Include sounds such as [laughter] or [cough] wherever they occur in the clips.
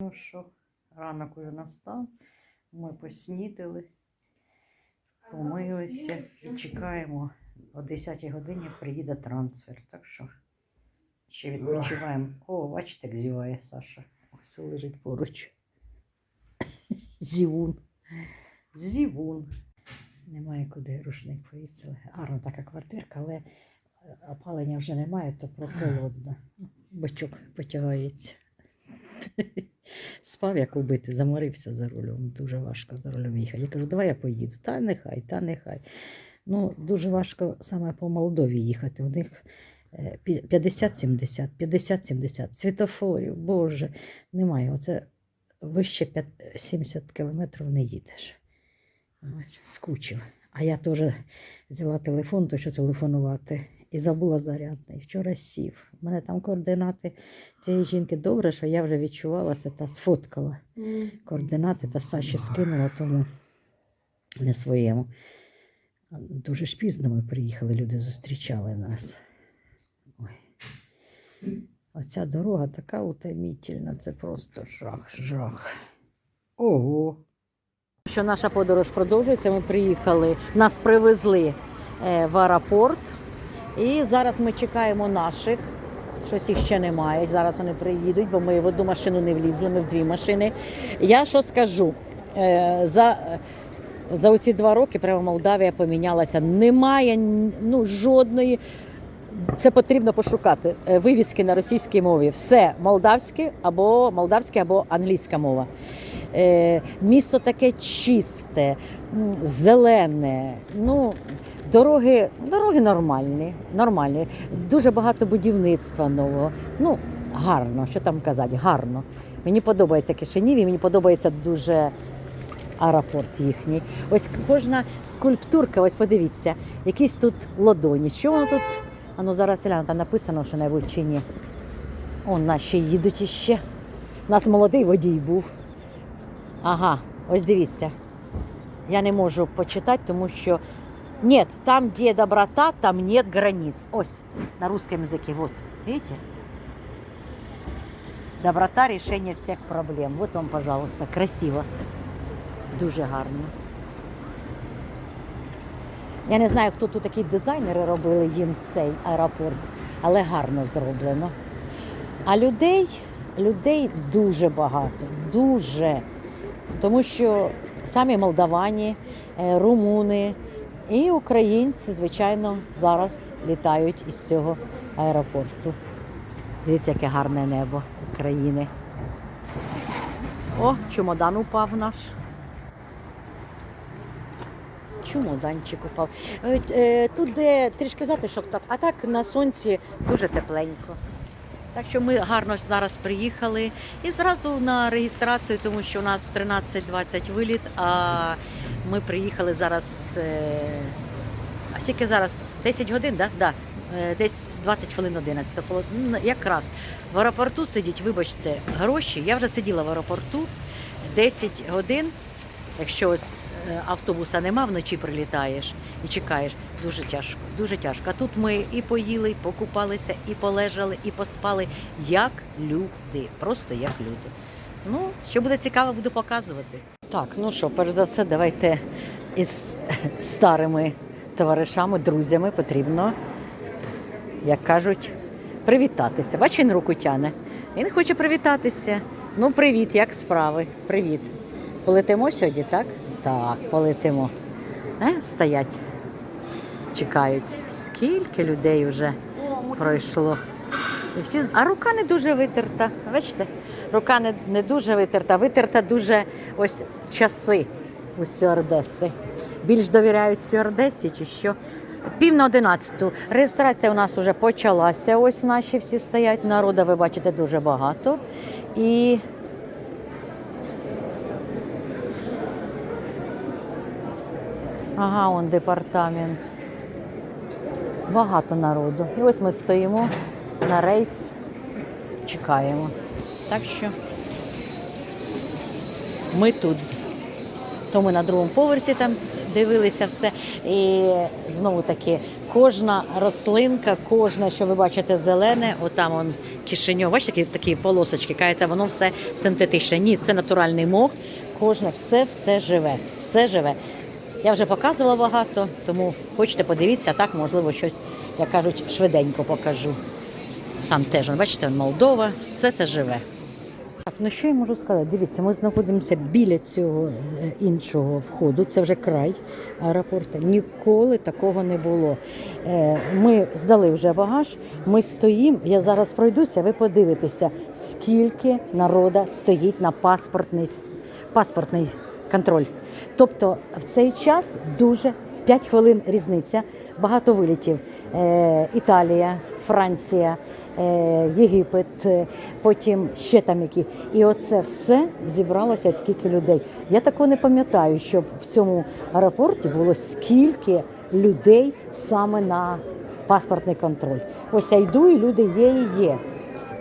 Ну що, ранок уже настав, ми поснідали, помилися і чекаємо. О 10 годині приїде трансфер. Так що ще відпочиваємо. О, бачите, як зіває Саша. Ось лежить поруч. Зівун. Зівун. Немає куди рушник повісили. Гарна така квартирка, але е, опалення вже немає, то прохолодно. Бичок потягається. Спав, як убитий, заморився за рулем. Дуже важко за рулем їхати. Я кажу, давай я поїду. Та нехай, та нехай. Ну, дуже важко саме по Молдові їхати. У них е, 50-70, 50-70 світофорів, боже, немає. Оце вище п'ят- 70 кілометрів не їдеш. Скучив. А я теж взяла телефон, то що телефонувати, і забула зарядний. Вчора сів. У мене там координати цієї жінки добре, що я вже відчувала це та сфоткала координати та Саші скинула тому не своєму. Дуже ж пізно ми приїхали, люди зустрічали нас. Ой. Оця дорога така утомітельна, це просто жах, жах. Ого. Що наша подорож продовжується, ми приїхали, нас привезли е, в аеропорт. І зараз ми чекаємо наших. Щось їх ще немає. Зараз вони приїдуть, бо ми в одну машину не влізли, ми в дві машини. Я що скажу? Е, За, за оці два роки прямо Молдавія помінялася. Немає ну, жодної. Це потрібно пошукати. е, Вивіски на російській мові. Все молдавське або молдавське, або англійська мова. Е, місто таке чисте, зелене. Ну, дороги, дороги нормальні, нормальні. Дуже багато будівництва нового. Ну, гарно, що там казати, гарно. Мені подобається Кишинів і мені подобається дуже аеропорт їхній. Ось кожна скульптурка, ось подивіться, якісь тут ладоні. Що воно тут? А ну зараз гляну, написано що небудь чи ні. О, наші їдуть іще. У нас молодий водій був. Ага, ось дивіться. Я не можу почитати, тому що нет, там, где доброта, там нет границ. Ось, на русском языке, вот, видите? Доброта решение всех проблем. Вот вам, пожалуйста, красиво. Дуже гарно. Я не знаю, хто тут такі дизайнери робили їм цей аеропорт, але гарно зроблено. А людей, людей дуже багато, дуже. Тому що самі молдавані, е, румуни і українці, звичайно, зараз літають із цього аеропорту. Дивіться, яке гарне небо України. О, чемодан упав наш. Чемоданчик упав. Е, е, Тут де трішки затишок, так, а так на сонці дуже тепленько. Так що ми гарно зараз приїхали і зразу на реєстрацію, тому що у нас в 13.20 виліт, а ми приїхали зараз. е, А скільки зараз? 10 годин, так? Да? Да. Е, Десь 20 хвилин 11. Ну, Якраз в аеропорту сидіть, вибачте, гроші. Я вже сиділа в аеропорту 10 годин. Якщо ось е, автобуса нема, вночі прилітаєш і чекаєш, дуже тяжко, дуже тяжко. Тут ми і поїли, і покупалися, і полежали, і поспали як люди. Просто як люди. Ну, що буде цікаво, буду показувати. Так, ну що, перш за все, давайте із старими товаришами, друзями потрібно, як кажуть, привітатися. Бач, він руку тяне. Він хоче привітатися. Ну, привіт, як справи? Привіт. Полетимо сьогодні, так? Так, полетимо. Е, стоять, чекають. Скільки людей вже пройшло. І всі... А рука не дуже витерта. Бачите? Рука не, не дуже витерта, витерта дуже ось часи у стюардеси. Більш довіряють стюардесі чи що? Пів на одинадцяту. Реєстрація у нас вже почалася. Ось наші всі стоять. Народу, ви бачите, дуже багато. І Ага, он департамент. Багато народу. І ось ми стоїмо на рейс, чекаємо. Так що ми тут. То ми на другому поверсі там дивилися все. І знову таки Кожна рослинка, кожне, що ви бачите, зелене, отам он кишеньов, бачите, такі, такі полосочки, кається, воно все синтетичне. Ні, це натуральний мох. Кожне все, все живе, все живе. Я вже показувала багато, тому хочете подивіться, так, можливо, щось, як кажуть, швиденько покажу. Там теж, бачите, Молдова, все це живе. Так, ну що я можу сказати? Дивіться, ми знаходимося біля цього е, іншого входу. Це вже край аеропорту. Ніколи такого не було. Е, Ми здали вже багаж. Ми стоїмо. Я зараз пройдуся. Ви подивитеся, скільки народа стоїть на паспортний паспортний контроль. Тобто в цей час дуже 5 хвилин різниця. Багато вилітів. Е, Італія, Франція. е, Єгипет, е, потім ще там які. І оце все зібралося скільки людей. Я такого не пам'ятаю, щоб в цьому аеропорті було скільки людей саме на паспортний контроль. Ось я йду, і люди є і є.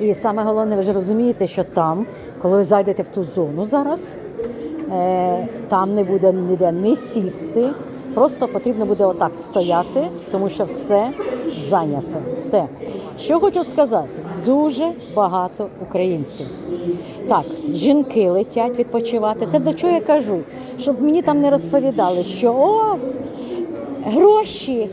І саме головне, ви ж розумієте, що там, коли ви зайдете в ту зону зараз, там не буде ніде не сісти. Просто потрібно буде отак стояти, тому що все зайнято. Все. Що хочу сказати, дуже багато українців. Так, жінки летять відпочивати. Це до чого я кажу? Щоб мені там не розповідали, що ось гроші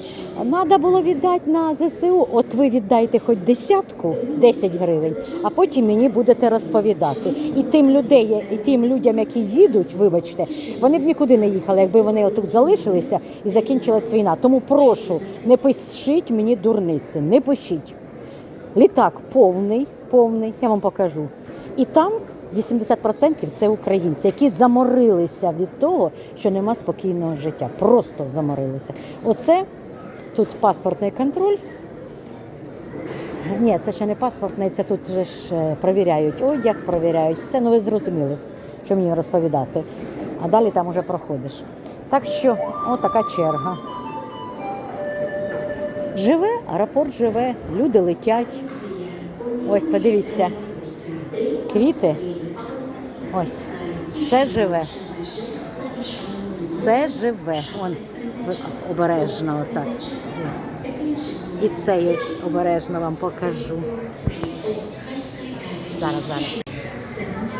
треба було віддати на ЗСУ. От ви віддайте хоч десятку, 10 гривень, а потім мені будете розповідати. І тим людей, і тим людям, які їдуть, вибачте, вони б нікуди не їхали, якби вони отут залишилися і закінчилась війна. Тому прошу, не пишіть мені дурниці, не пишіть. Літак повний, повний, я вам покажу. І там 80% це українці, які заморилися від того, що нема спокійного життя. Просто заморилися. Оце тут паспортний контроль. Ні, це ще не паспортний, це тут же ж е, перевіряють одяг, перевіряють все. Ну ви зрозуміли, що мені розповідати. А далі там уже проходиш. Так що, отака черга. Живе, аеропорт живе, люди летять. Ось, подивіться, квіти. Ось, все живе. Все живе. Вон обережно отак. І це ось обережно вам покажу. Зараз, зараз.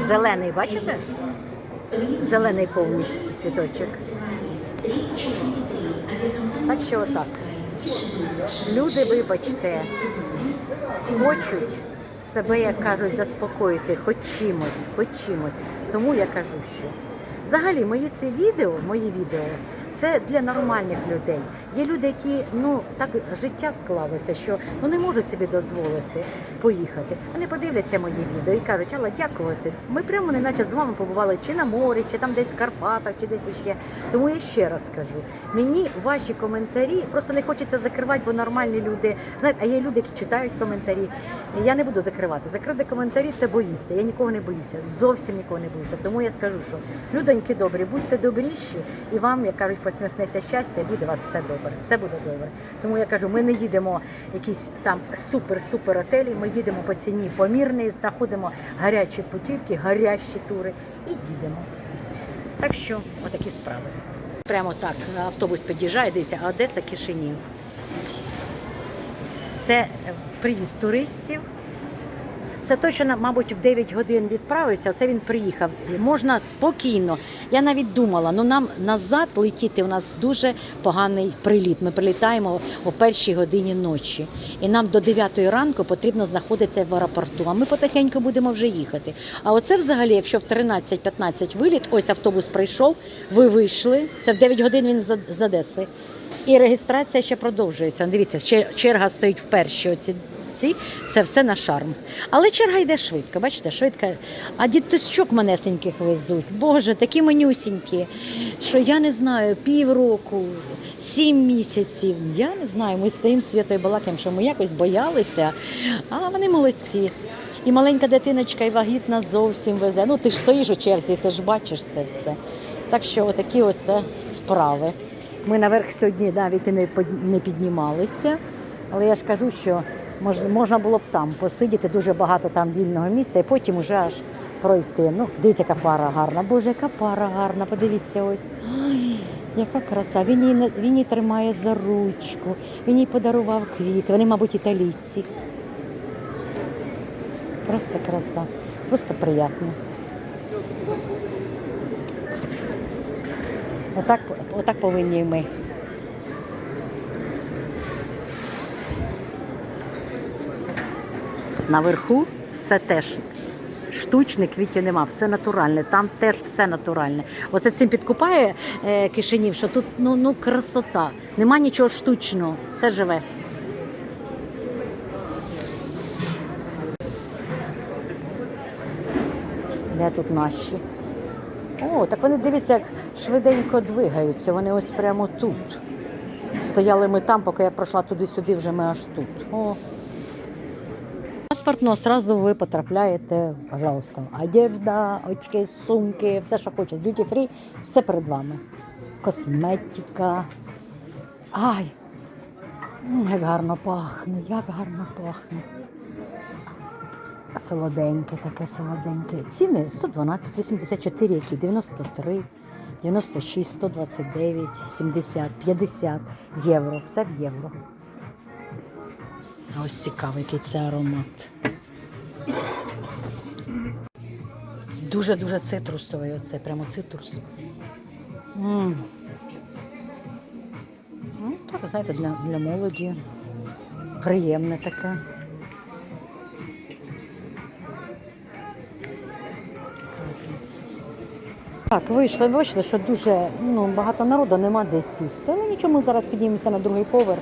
Зелений, бачите? Зелений повністю цвіточок. Так що отак. Люди, вибачте, хочуть себе, як кажуть, заспокоїти хоч чимось, хоч чимось. Тому я кажу, що взагалі мої це відео, мої відео, це для нормальних людей. Є люди, які ну так життя склалося, що не можуть собі дозволити поїхати. Вони подивляться мої відео і кажуть, Алла, дякувати. Ми прямо неначе з вами побували чи на морі, чи там десь в Карпатах, чи десь іще. Тому я ще раз кажу, мені ваші коментарі просто не хочеться закривати, бо нормальні люди знаєте, а є люди, які читають коментарі. Я не буду закривати. Закрити коментарі це боїшся. Я нікого не боюся. Зовсім нікого не боюся. Тому я скажу, що людоньки добрі, будьте добріші, і вам, як кажуть, посміхнеться щастя, буде вас все добре. Все буде добре. Тому я кажу, ми не їдемо якісь там супер-супер отелі. Ми їдемо по ціні помірної, знаходимо гарячі путівки, гарячі тури і їдемо. Так що, отакі справи. Прямо так автобус під'їжджає, дивіться, Одеса Кишинів. Це е, приїзд туристів. Це той, що, мабуть, в 9 годин відправився, оце він приїхав. Можна спокійно. Я навіть думала, ну нам назад летіти у нас дуже поганий приліт. Ми прилітаємо о першій годині ночі. І нам до 9 ранку потрібно знаходитися в аеропорту. А ми потихеньку будемо вже їхати. А оце взагалі, якщо в 13-15 виліт, ось автобус прийшов, ви вийшли. Це в 9 годин він з Одеси. І реєстрація ще продовжується. Дивіться, ще черга стоїть в перші оці. Ці, це все на шарм. Але черга йде швидко, бачите, швидко. А діточок манесеньких везуть. Боже, такі манюсінькі, що я не знаю, півроку, сім місяців. Я не знаю, ми стоїмо Святою Балакаєм, що ми якось боялися, а вони молодці. І маленька дитиночка, і вагітна зовсім везе. Ну ти ж стоїш у черзі, ти ж бачиш це все. Так що отакі от е, справи. Ми наверх сьогодні навіть не піднімалися, але я ж кажу, що мож, можна було б там посидіти, дуже багато там вільного місця, і потім вже аж пройти. Ну, дивіться, яка пара гарна. Боже, яка пара гарна, подивіться ось. Ой, Яка краса. Він її, він її тримає за ручку, він їй подарував квіти. Вони, мабуть, італійці. Просто краса, просто приємно. Отак, отак повинні ми. Наверху все теж штучне, квітів нема, все натуральне, там теж все натуральне. Оце цим підкупає е, кишенів, що тут ну, ну красота, нема нічого штучного, все живе. Де тут наші? О, так вони дивіться, як швиденько двигаються. Вони ось прямо тут. Стояли ми там, поки я пройшла туди-сюди, вже ми аж тут. О. Паспортно сразу ви потрапляєте, пожалуйста. Одежда, очки, сумки, все, що хочете. Duty free, все перед вами. Косметика. Ай! Як гарно пахне, як гарно пахне. Солоденьке, таке солоденьке. Ціни 112, 84, які 93, 96, 129, 70, 50 євро. Все в євро. Ось цікавий який це аромат. Дуже-дуже цитрусовий оце, прямо цитрус. Ну, так, знаєте, для, для молоді. Приємне таке. Так, вийшли, вийшли, що дуже ну, багато народу, нема де сісти. Але нічого, ми зараз піднімемося на другий поверх.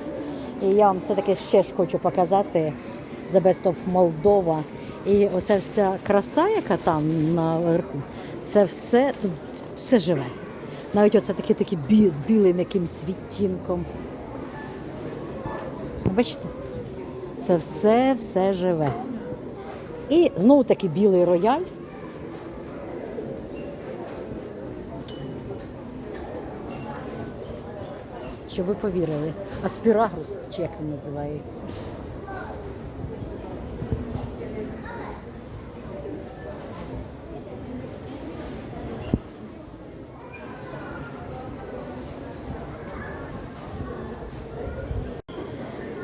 І я вам все-таки ще ж хочу показати The Best of Moldova. І оця вся краса, яка там наверху, це все тут все живе. Навіть оце такі такі бі, з білим якимсь відтінком. Бачите? Це все, все живе. І знову таки білий рояль. Щоб ви повірили. Аспірагрус, чи як він називається.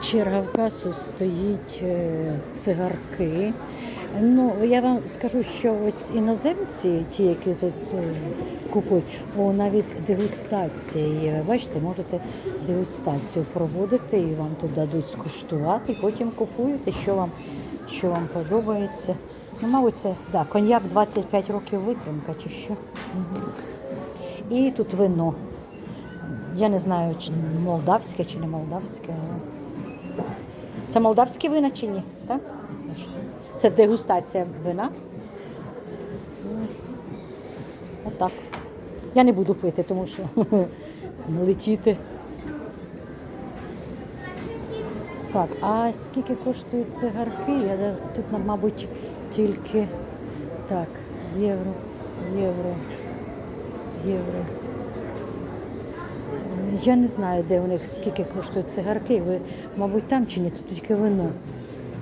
Черга в касу стоїть е, цигарки. Ну, я вам скажу, що ось іноземці, ті, які тут е, купують, о, навіть дегустація є. Ви Бачите, можете дегустацію проводити і вам тут дадуть скуштувати, потім купуєте, що вам, що вам подобається. Ну, мабуть, це да, коньяк 25 років витримка чи що. І тут вино. Я не знаю, чи молдавське чи не молдавське. Це молдавські вина чи ні? Так? Це дегустація вина. Отак. Я не буду пити, тому що [laughs] не летіти. Так, а скільки коштують цигарки? Я тут, мабуть, тільки так, євро, євро, євро. Я не знаю, де у них скільки коштують цигарки. Ви, мабуть, там чи ні? Тут тільки вино.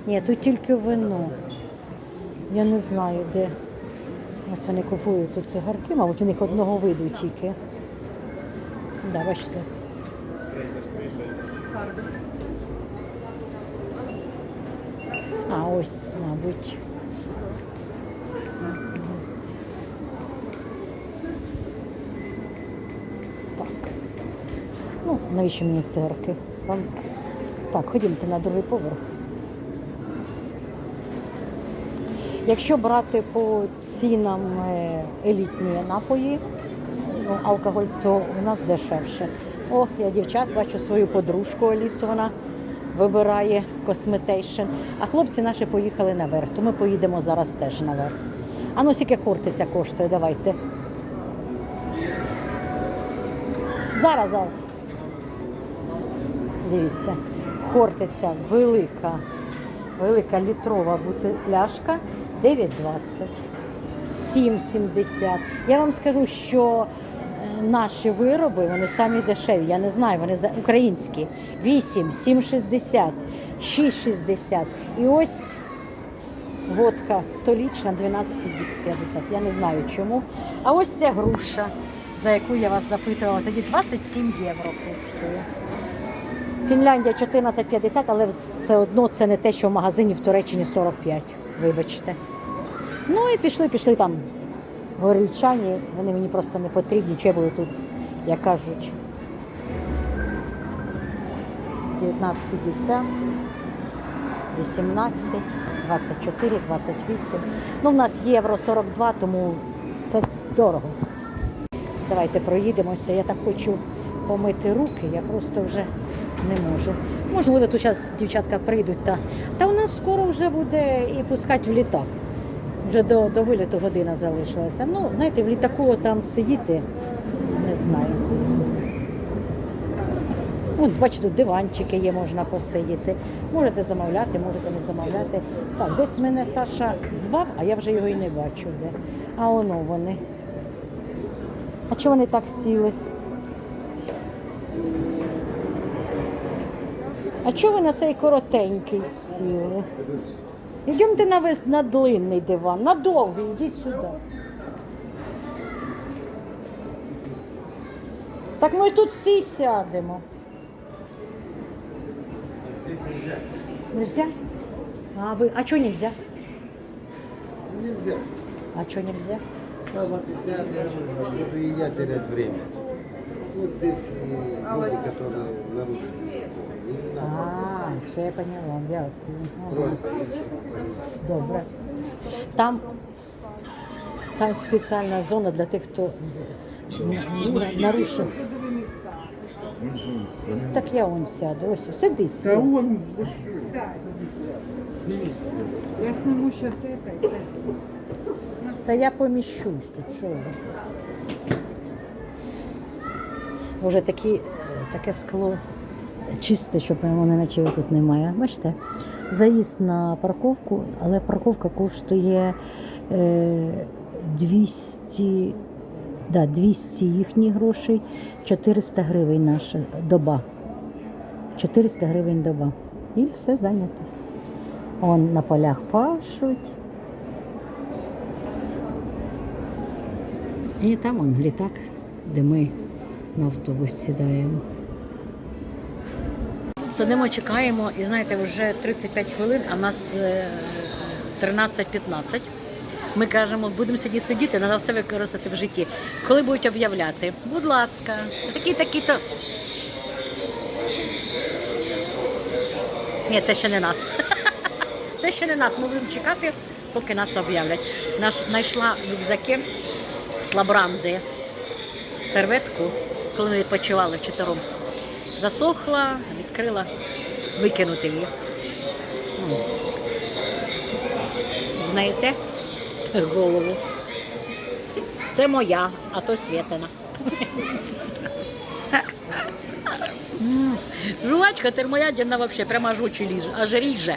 Ні, тут тільки вино. Я не знаю, де. Ось вони купують тут цигарки, мабуть, у них одного виду тільки. Да, бачите. А ось, мабуть. Так. Ну, навіщо мені цигарки? Так, ходімте на другий поверх. Якщо брати по цінам е, елітні напої, ну, алкоголь, то у нас дешевше. О, я дівчат бачу свою подружку Алісу, вона вибирає косметейшн. А хлопці наші поїхали наверх, то ми поїдемо зараз теж наверх. А ну скільки хортиця коштує, давайте. Зараз, зараз. Дивіться, хортиця велика, велика літрова пляшка 9,20, 7,70. Я вам скажу, що е, наші вироби, вони самі дешеві. Я не знаю, вони за- українські. 8, 7,60, 6,60. І ось водка столічна 12,50. Я не знаю чому. А ось ця груша за яку я вас запитувала, тоді 27 євро коштує. Фінляндія 14,50, але все одно це не те, що в магазині в Туреччині 45. Вибачте. Ну і пішли, пішли там горільчані, вони мені просто не потрібні, чи буду тут, як кажуть, 19,50, 18, 24, 28. Ну, в нас євро 42, тому це дорого. Давайте проїдемося. Я так хочу помити руки, я просто вже не можу. Можливо, тут зараз дівчатка прийдуть. Та, та у нас скоро вже буде і пускати в літак. Вже до, до виліту година залишилася. Ну, знаєте, в літаку там сидіти, не знаю. От, бачите, тут диванчики є, можна посидіти. Можете замовляти, можете не замовляти. Так, десь мене Саша звав, а я вже його і не бачу де. А воно вони. А чого вони так сіли? А чого ви на цей коротенький сіли? Йдемте на, вис... на длинний диван, на довгий, йдіть сюди. Так ми тут всі сядемо. Нельзя? А вы, а что нельзя? Нельзя. А что нельзя? Там объясняют, я же буду и я терять время. Вот здесь э, люди, которые нарушили закон. Не надо. А, все я поняла, дякую. Ага. Просьба есть. Добре. Там, там спеціальна зона для тих, хто н- н- нарушив. Так я он сяду. Ось, сиди, сиди. он Я сниму сейчас это и садись. Та я поміщусь тут, що ви. Вже такі, е, таке скло чисте, що прямо не наче його тут немає. Бачите, заїзд на парковку, але парковка коштує е, 200, да, 200 їхніх грошей, 400 гривень наша доба. 400 гривень доба. І все зайнято. Он на полях пашуть. І там он літак, де ми на автобус сідаємо. Сидимо, чекаємо, і знаєте, вже 35 хвилин, а в нас е, 13-15. Ми кажемо, будемо сидіти сидіти, треба все використати в житті. Коли будуть об'являти? Будь ласка, такі, такі то. Ні, це ще не нас. [laughs] Це ще не нас. Ми будемо чекати, поки нас об'являть. Наш знайшла рюкзаки з лабранди серветку, коли ми відпочивали вчетвером. Засохла, відкрила, викинути її. Ну, Знаєте, голову. Це моя, а то Свєтина. М, Жувачка термоядерна взагалі, прямо аж очі ліже, аж ріже.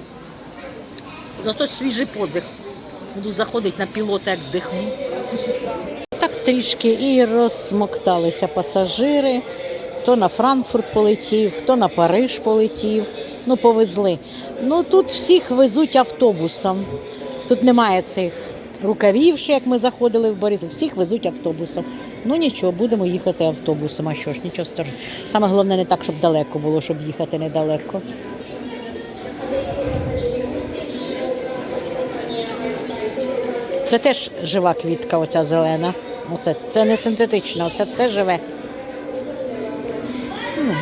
Зато свіжий подих. Буду заходити на пілота, як дихну. Так трішки і розсмокталися пасажири. Хто на Франкфурт полетів, хто на Париж полетів. Ну, повезли. Ну тут всіх везуть автобусом. Тут немає цих рукавів, ще як ми заходили в Борисів. Всіх везуть автобусом. Ну нічого, будемо їхати автобусом. А що ж, нічого страшного. Саме головне не так, щоб далеко було, щоб їхати недалеко. Це теж жива квітка, оця зелена. Оце, це не синтетична, оце все живе. Ну.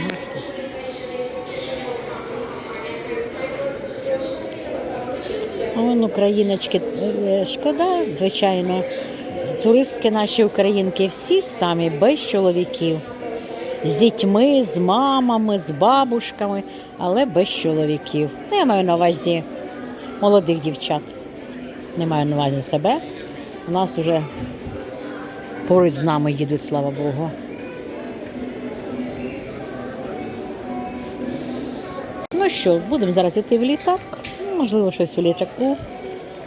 Вон україночки, е, шкода, звичайно. Туристки наші українки всі самі без чоловіків. З дітьми, з мамами, з бабушками, але без чоловіків. Ну, Я маю на увазі молодих дівчат. Не маю на увазі себе. У нас вже поруч з нами їдуть, слава Богу. Ну що, будемо зараз йти в літак. Можливо, щось в літаку.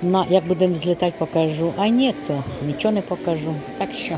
На, як будемо злітати, покажу. А ні, то нічого не покажу. Так що.